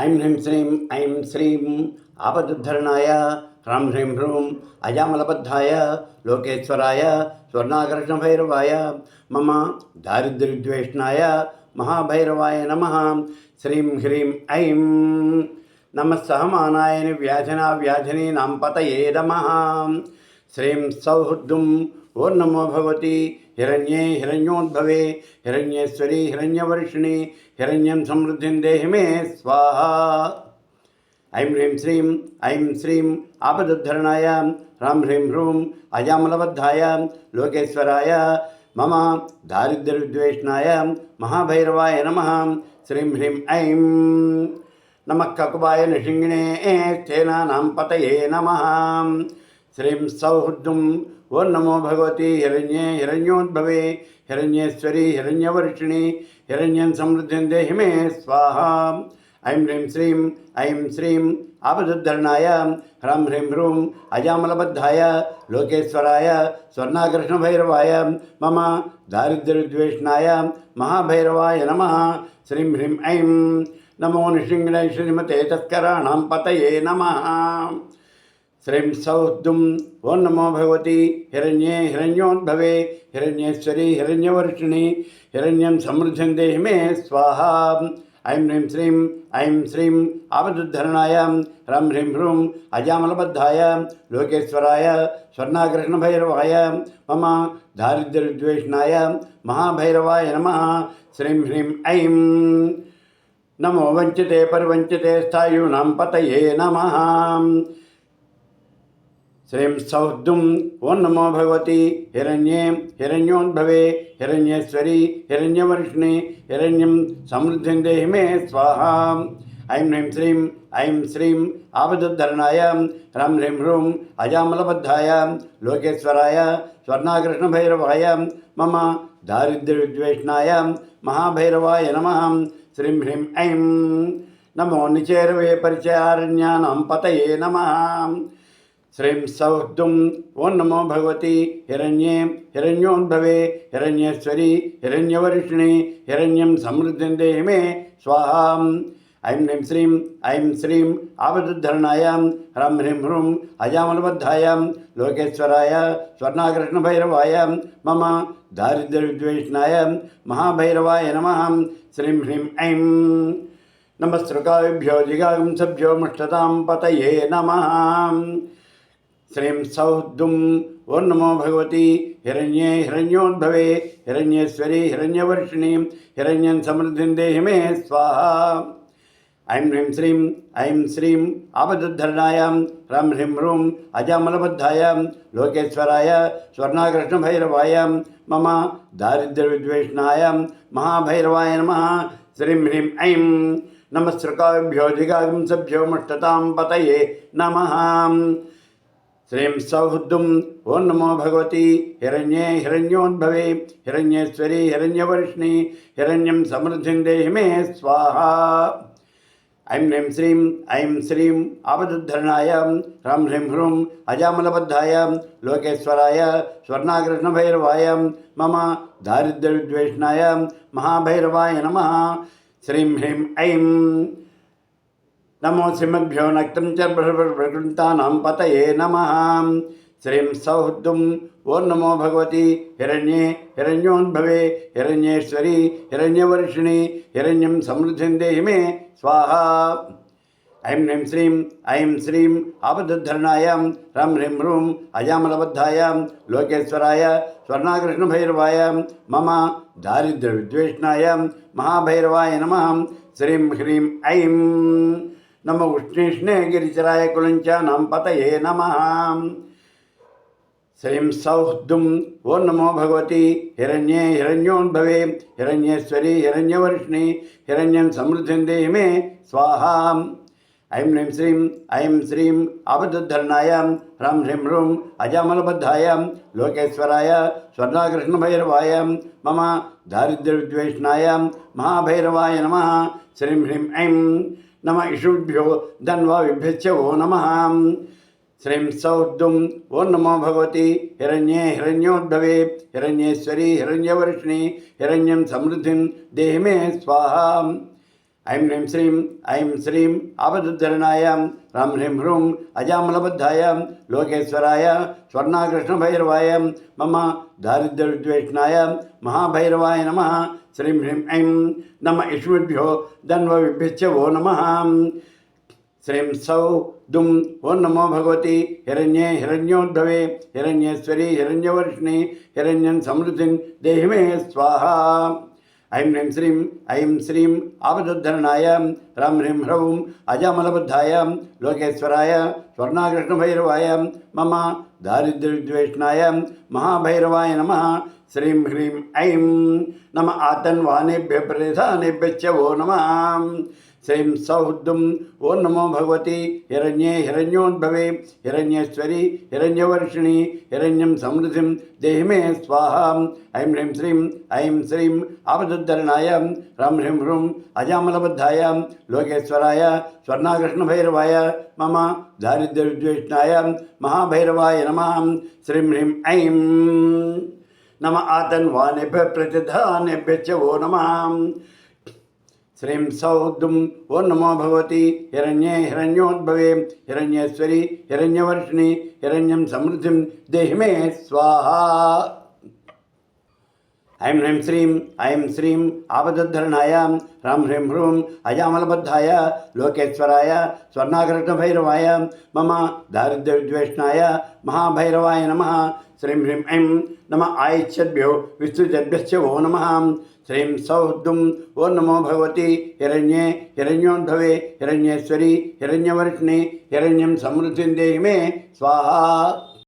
ఐం హ్రీం శ్రీం ఐం శ్రీం ఆపదుద్ధరణాయ హ్రాం హ్రీం హ్రూం అజామలబద్ధాయ లోకేశ్వరాయ స్వర్ణాకర్షణభైరవాయ మమ దారిద్ర్యద్వేషణాయ మహాభైరవాయ నమ. శ్రీం హ్రీం ఐం నమ సహమానాయని వ్యాధినా వ్యాధిని నాం పతయే నమ. శ్రీం సౌహృద్దుం ఓం నమో భగవతి హిరణ్యే హిరణ్యోద్భవే హిరణ్యేశ్వరి హిరణ్యవర్షిణి హిరణ్యం సమృద్ధిం దేహి మే స్వాహ ఐం హ్రీం శ్రీం ఐం శ్రీం ఆపదుద్ధరణాయ హ్రాం హ్రీం హ్రూం అజామలబద్ధాయ లోకేశ్వరాయ మమ దారిద్ర్యద్వేషణాయ మహాభైరవాయ నమ శ్రీం హ్రీం ఐం నమ కకుబాయ నిషింగిణే స్థేనా పతయే నమ శ్రీం సౌహృద్దుం ఓ నమో భగవతి హిరణ్యే హిరణ్యోద్భవే హిరణ్యేశ్వరి హిరణ్యవర్షిణి హిరణ్యం సమృద్ధిం దేహిమే స్వాహ ఐం హ్రీం శ్రీం ఐం శ్రీం ఆపదుద్ధరణాయ హ్రం హ్రీం హ్రూం అజామలబద్ధాయ లోకేశ్వరాయ స్వర్ణాకృష్ణభైరవాయ మమ దారిద్ర్యద్వేషణాయ మహాభైరవాయ నమ శ్రీం హ్రీం ఐం నమో నిషింగిణై శ్రీమతే తస్కరాణం పతయే నమ శ్రీం సౌద్దుం ఓ నమో భగవతి హిరణ్యే హిరణ్యోద్భవే హిరణ్యేశ్వరి హిరణ్యవర్షిణి హిరణ్యం సమృద్ధం దేహి మే స్వాహ ఐం హ్రీం శ్రీం ఐం శ్రీం ఆపదుద్ధరణాయ హ్రం హ్రీం హ్రూం అజామలబద్ధాయ లోకేశ్వరాయ స్వర్ణాగ్రహణభైరవాయ మమ దారిద్ర్యద్వేషణాయ మహాభైరవాయ నమ శ్రీం హ్రీం ఐం నమో వంచితే పరివంచితే స్థాయూనాం పతయే నమ శ్రీం సౌద్దుం ఓం నమో భగవతి హిరణ్యే హిరణ్యోద్భవే హిరణ్యేశ్వరి హిరణ్యవర్షిణి హిరణ్యం సమృద్ధిం దేహి మే స్వాహా ఐం హ్రీం శ్రీం ఐం శ్రీం ఆపదుద్ధరణాయ హ్రం హ్రీం హ్రూం అజామలబద్ధాయ లోకేశ్వరాయ స్వర్ణాకృష్ణభైరవాయ మమ దారిద్ర్యద్వేషణాయ మహాభైరవాయ నమ శ్రీం హ్రీం ఐం నమో నిచేరవే పరిచయారణ్యానం పతయే నమ श्रीं सौक्तुम् ओं नमो भगवती हिरण्ये हिरण्योन्भवे हिरण्येश्वरी, हिरण्यवर्षिणी, हिरण्यं समृद्धिं देहि मे स्वाहा ऐं ह्रीं श्रीं, ऐं श्रीं आवदुद्धरणायां ह्रं ह्रीं ह्रूं अजामलबद्धायां लोकेश्वराय स्वर्णाकृष्णभैरवाय मम दारिद्र्यविद्वेषणाय महाभैरवाय नमः। श्रीं ह्रीं ऐं नमस्त्रकाभ्यो जिगांसभ्यो मुष्टतां पतये नमः। श्रीं दुम ओ नमो भगवती, हिरण्ये हिरण्योद्भवे, हिरण्येश्वरी, हिरण्यवर्षिणी, हिरण्यं समृद्धि देहि मे स्वाहा। ऐं ह्रीं श्रीं, ऐं श्रीं आपदुद्धरणायां ह्रं ह्रीं ह्रूं अजामलबद्धायां, लोकेश्वराय, स्वर्णाकृष्णभैरवायां, मम दारिद्र्यविद्वेषणायां, महाभैरवाय नमः। श्रीं ह्रीं ऐं नमस्कृकाभ्यो दिगागं सभ्यो मुष्टतां पतये नमः। श्रीं सौहृदुं ओ नमो भगवती हिरण्ये हिरण्योद्भवे, हिरण्येश्वरी, हिरण्यवर्षिणी, हिरण्यं समृद्धिं देहि मे स्वाहा। ऐं ह्रीं श्रीं, ऐं श्रीं आपदुद्धरणाय ह्रं ह्रीं ह्रूं अजामलबद्धाय, लोकेश्वराय स्वर्णाकृष्णभैरवाय मम दारिद्र्यविद्वेषणाय महाभैरवाय नमः। श्रीं ह्रीं ऐं नमो सिमद्भ्यो नक्तम च नम पतये नम। श्रीं सौहृदुम् ओं नमो भगवती हिरण्ये हिरण्योद्भवे, हिरण्येश्वरी, हिरण्यवर्षिणि, हिरण्यं समृद्धिं देहि मे, स्वाहा। ऐं ह्रीं श्रीं, ऐं श्रीं आपदुद्धरणायां रं ह्रीं ह्रूं अजामलबद्धायां लोकेश्वराय, स्वर्णाकृष्णभैरवाय, मम दारिद्र्यविद्वेष्णायां, महाभैरवाय नमः। श्रीं ह्रीं ऐं नम उष्णे गिरीचराय कुलञ्च नम पतये नम। श्रीं सौः दुं ओ नमो भगवती। हिरण्ये हिरण्योद्भवे। हिरण्येश्वरी, हिरण्यवर्षिणी, हिरण्यं समृद्धि देहि मे स्वाहा। ऐं ह्रीं श्रीं, ऐं श्रीं आबद्धधरणायां ह्रं ह्रीं ह्रूं अजामलबद्धायां। लोकेश्वराय स्वर्णाकृष्णभैरवायां। मम दारिद्र्यविद्वेषणायां महाभैरवाय नमः। श्रीं ह्रीं ऐं నమ ఇషుభ్యో ధన్వావిభ్యశ్చ ఓ నమ. శ్రీం సౌర్దుం ఓ నమో భగవతి. హిరణ్యే హిరణ్యోద్భవే. హిరణ్యేశ్వరి హిరణ్యవర్షిణి. హిరణ్యం సమృద్ధిం దేహిమే స్వాహ. ऐं ह्रीं श्रीं, ऐं श्रीं आबदुद्धरणाय रं ह्रीं ह्रूं अजामलबद्धाय, लोकेश्वराय, स्वर्णाकृष्णभैरवाय, मम दारिद्र्यविद्वेषणाय महाभैरवाय नमः, श्रीं ह्रीं ऐं नम इष्मिभ्यो दन्वविभ्यश्च वो नमः। श्रीं सौ दुं ओं नमो भगवती, हिरण्ये हिरण्योद्धवे हिरण्येश्वरी, हिरण्यवर्षिणी, हिरण्यं समृद्धिं देहि मे स्वाहा। ఐం హ్రీం శ్రీం ఐం శ్రీం ఆపదుద్ధరణాయ రాం హ్రీం హ్రౌం అజామలబుద్ధాయ లోకేశ్వరాయ స్వర్ణాకృష్ణభైరవాయ మమ దారిద్ర్యద్వేషణాయ మహాభైరవాయ నమ. శ్రీం హ్రీం ఐం నమ ఆతన్వానేభ్య ప్రదేశానేభ్యశ్చ నమ. శ్రీం సౌహృదం ఓ నమో భగవతి హిరణ్యే హిరణ్యోద్భవే హిరణ్యేశ్వరి హిరణ్యవర్షిణి హిరణ్యం సమృద్ధిం దేహిమే స్వాహాం ఐం హ్రీం శ్రీం ఐం శ్రీం ఆపదుద్ధరణాయ రాం హ్రీం హ్రూం అజామలబద్ధాయ లోకేశ్వరాయ స్వర్ణాకృష్ణభైరవాయ మమ దారిద్ర్యద్వేషణాయ మహాభైరవాయ నమ శ్రీం హ్రీం ఐం. నమ ఆతన్వానేభ్య ప్రతిధానేభ్యశ్చ ఓ నమ. శ్రీం సౌదుం ఓ నమో భవతి హిరణ్యే హిరణ్యోద్భవే హిరణ్యేశ్వరి హిరణ్యవర్షిణి హిరణ్యం సమృద్ధిం దేహిమే స్వాహ ఐం హ్రీం శ్రీం ఐం శ్రీం ఆపదుద్ధరణాయ రాం హ్రీం హ్రూం అజామలబద్ధాయ లోకేశ్వరాయ స్వర్ణాకృష్ణభైరవాయ మమ దారిద్ర్యద్వేషణాయ మహాభైరవాయ నమ. శ్రీం హ్రీం ఐం నమ ఆయిష్యద్భ్యో విస్తృతభ్యశ్చ ఓ నమ. శ్రీం సౌహృదం ఓ నమో భగవతి హిరణ్యే హిరణ్యోద్భవే హిరణ్యేశ్వరి హిరణ్యవర్షిణి హిరణ్యం సమృద్ధిం దేహి మే స్వాహ.